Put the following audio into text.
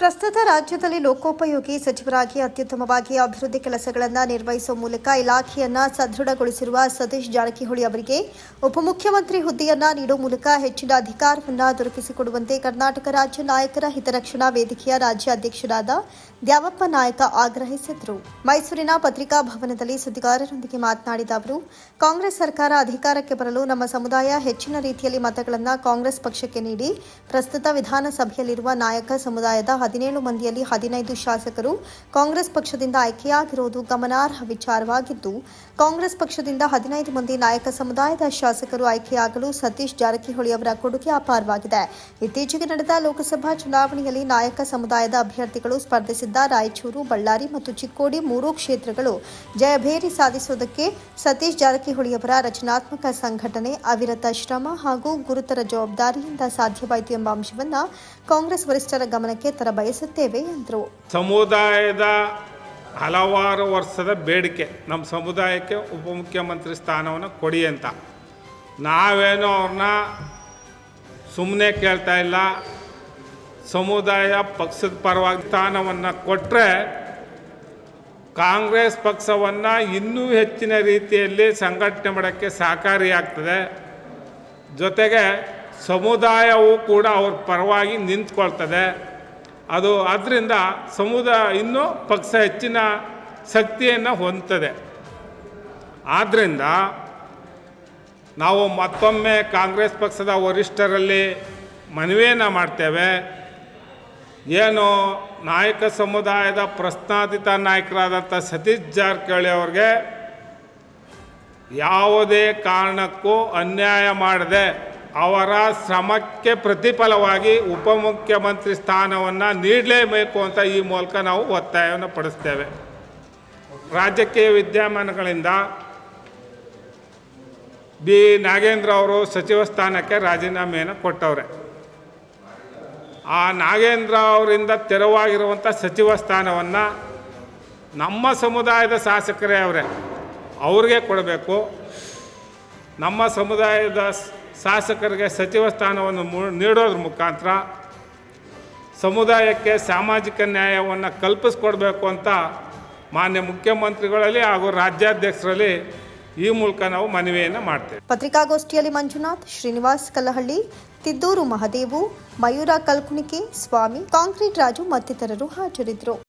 ಪ್ರಸ್ತುತ ರಾಜ್ಯದಲ್ಲಿ ಲೋಕೋಪಯೋಗಿ ಸಚಿವರಾಗಿ ಅತ್ಯುತ್ತಮವಾಗಿ ಅಭಿವೃದ್ಧಿ ಕೆಲಸಗಳನ್ನು ನಿರ್ವಹಿಸುವ ಮೂಲಕ ಇಲಾಖೆಯನ್ನ ಸದೃಢಗೊಳಿಸಿರುವ ಸತೀಶ್ ಜಾರಕಿಹೊಳಿ ಅವರಿಗೆ ಉಪಮುಖ್ಯಮಂತ್ರಿ ಹುದ್ದೆಯನ್ನ ನೀಡುವ ಮೂಲಕ ಹೆಚ್ಚಿನ ಅಧಿಕಾರವನ್ನ ದೊರಕಿಸಿಕೊಡುವಂತೆ ಕರ್ನಾಟಕ ರಾಜ್ಯ ನಾಯಕರ ಹಿತರಕ್ಷಣಾ ವೇದಿಕೆಯ ರಾಜ್ಯ ಅಧ್ಯಕ್ಷರಾದ ದ್ಯಾವಪ್ಪ ನಾಯಕ ಆಗ್ರಹಿಸಿದರು. ಮೈಸೂರಿನ ಪತ್ರಿಕಾ ಭವನದಲ್ಲಿ ಸುದ್ದಿಗಾರರೊಂದಿಗೆ ಮಾತನಾಡಿದ ಅವರು, ಕಾಂಗ್ರೆಸ್ ಸರ್ಕಾರ ಅಧಿಕಾರಕ್ಕೆ ಬರಲು ನಮ್ಮ ಸಮುದಾಯ ಹೆಚ್ಚಿನ ರೀತಿಯಲ್ಲಿ ಮತಗಳನ್ನು ಕಾಂಗ್ರೆಸ್ ಪಕ್ಷಕ್ಕೆ ನೀಡಿ ಪ್ರಸ್ತುತ ವಿಧಾನಸಭೆಯಲ್ಲಿರುವ ನಾಯಕ ಸಮುದಾಯದ ಹದಿನೇಳು ಮಂದಿಯಲ್ಲಿ ಹದಿನೈದು ಶಾಸಕರು ಕಾಂಗ್ರೆಸ್ ಪಕ್ಷದಿಂದ ಆಯ್ಕೆಯಾಗಿರುವುದು ಗಮನಾರ್ಹ ವಿಚಾರವಾಗಿದ್ದು, ಕಾಂಗ್ರೆಸ್ ಪಕ್ಷದಿಂದ ಹದಿನೈದು ಮಂದಿ ನಾಯಕ ಸಮುದಾಯದ ಶಾಸಕರು ಆಯ್ಕೆಯಾಗಲು ಸತೀಶ್ ಜಾರಕಿಹೊಳಿ ಅವರ ಕೊಡುಗೆ ಅಪಾರವಾಗಿದೆ. ಇತ್ತೀಚೆಗೆ ನಡೆದ ಲೋಕಸಭಾ ಚುನಾವಣೆಯಲ್ಲಿ ನಾಯಕ ಸಮುದಾಯದ ಅಭ್ಯರ್ಥಿಗಳು ಸ್ಪರ್ಧಿಸಿದ್ದ ರಾಯಚೂರು, ಬಳ್ಳಾರಿ ಮತ್ತು ಚಿಕ್ಕೋಡಿ ಮೂರೂ ಕ್ಷೇತ್ರಗಳು ಜಯಭೇರಿ ಸಾಧಿಸುವುದಕ್ಕೆ ಸತೀಶ್ ಜಾರಕಿಹೊಳಿ ಅವರ ರಚನಾತ್ಮಕ ಸಂಘಟನೆ ಅವಿರತ ಶ್ರಮ ಹಾಗೂ ಗುರುತರ ಜವಾಬ್ದಾರಿಯಿಂದ ಸಾಧ್ಯವಾಯಿತು ಎಂಬ ಅಂಶವನ್ನು ಕಾಂಗ್ರೆಸ್ ವರಿಷ್ಠರ ಗಮನಕ್ಕೆ ತರಬಯಸುತ್ತೇವೆ ಎಂದರು ಸಮುದಾಯದ ಹಲವಾರು ವರ್ಷದ ಬೇಡಿಕೆ, ನಮ್ಮ ಸಮುದಾಯಕ್ಕೆ ಉಪಮುಖ್ಯಮಂತ್ರಿ ಸ್ಥಾನವನ್ನು ಕೊಡಿ ಅಂತ. ನಾವೇನೋ ಅವ್ರನ್ನ ಸುಮ್ಮನೆ ಕೇಳ್ತಾ ಇಲ್ಲ. ಸಮುದಾಯ ಪಕ್ಷದ ಪರವಾಗಿ ಸ್ಥಾನವನ್ನು ಕೊಟ್ಟರೆ ಕಾಂಗ್ರೆಸ್ ಪಕ್ಷವನ್ನು ಇನ್ನೂ ಹೆಚ್ಚಿನ ರೀತಿಯಲ್ಲಿ ಸಂಘಟನೆ ಮಾಡೋಕ್ಕೆ ಸಹಕಾರಿಯಾಗ್ತದೆ. ಜೊತೆಗೆ ಸಮುದಾಯವು ಕೂಡ ಅವ್ರ ಪರವಾಗಿ ನಿಂತ್ಕೊಳ್ತದೆ. ಅದು ಆದ್ದರಿಂದ ಸಮುದಾಯ ಇನ್ನೂ ಪಕ್ಷ ಹೆಚ್ಚಿನ ಶಕ್ತಿಯನ್ನು ಹೊಂದ್ತದೆ. ಆದ್ದರಿಂದ ನಾವು ಮತ್ತೊಮ್ಮೆ ಕಾಂಗ್ರೆಸ್ ಪಕ್ಷದ ವರಿಷ್ಠರಲ್ಲಿ ಮನವಿಯನ್ನು ಮಾಡ್ತೇವೆ. ಏನು ನಾಯಕ ಸಮುದಾಯದ ಪ್ರಶ್ನಾತೀತ ನಾಯಕರಾದಂಥ ಸತೀಶ್ ಜಾರಕಿಹೊಳಿ ಅವ್ರಿಗೆ ಯಾವುದೇ ಕಾರಣಕ್ಕೂ ಅನ್ಯಾಯ ಮಾಡದೆ ಅವರ ಶ್ರಮಕ್ಕೆ ಪ್ರತಿಫಲವಾಗಿ ಉಪಮುಖ್ಯಮಂತ್ರಿ ಸ್ಥಾನವನ್ನು ನೀಡಲೇಬೇಕು ಅಂತ ಈ ಮೂಲಕ ನಾವು ಒತ್ತಾಯವನ್ನು ಪಡಿಸ್ತೇವೆ. ರಾಜಕೀಯ ವಿದ್ಯಮಾನಗಳಿಂದ ಬಿ. ನಾಗೇಂದ್ರ ಅವರು ಸಚಿವ ಸ್ಥಾನಕ್ಕೆ ರಾಜೀನಾಮೆಯನ್ನು ಕೊಟ್ಟವ್ರೆ. ಆ ನಾಗೇಂದ್ರ ಅವರಿಂದ ತೆರವಾಗಿರುವಂಥ ಸಚಿವ ಸ್ಥಾನವನ್ನು ನಮ್ಮ ಸಮುದಾಯದ ಶಾಸಕರೇ ಅವರೇ. ಅವ್ರಿಗೆ ಕೊಡಬೇಕು. ನಮ್ಮ ಸಮುದಾಯದ ಶಾಸಕರಿಗೆ ಸಚಿವ ಸ್ಥಾನವನ್ನು ನೀಡೋದ್ರ ಮುಖಾಂತರ ಸಮುದಾಯಕ್ಕೆ ಸಾಮಾಜಿಕ ನ್ಯಾಯವನ್ನು ಕಲ್ಪಿಸ್ಕೊಡ್ಬೇಕು ಅಂತ ಮಾನ್ಯ ಮುಖ್ಯಮಂತ್ರಿಗಳಲ್ಲಿ ಹಾಗೂ ರಾಜ್ಯಾಧ್ಯಕ್ಷರಲ್ಲಿ ಈ ಮೂಲಕ ನಾವು ಮನವಿಯನ್ನು ಮಾಡ್ತೇವೆ. ಪತ್ರಿಕಾಗೋಷ್ಠಿಯಲ್ಲಿ ಮಂಜುನಾಥ್, ಶ್ರೀನಿವಾಸ್ ಕಲ್ಲಹಳ್ಳಿ, ತಿದ್ದೂರು ಮಹದೇವು, ಮಯೂರ ಕಲ್ಕುಣಿಕೆ, ಸ್ವಾಮಿ, ಕಾಂಕ್ರೀಟ್ ರಾಜು ಮತ್ತಿತರರು ಹಾಜರಿದ್ದರು.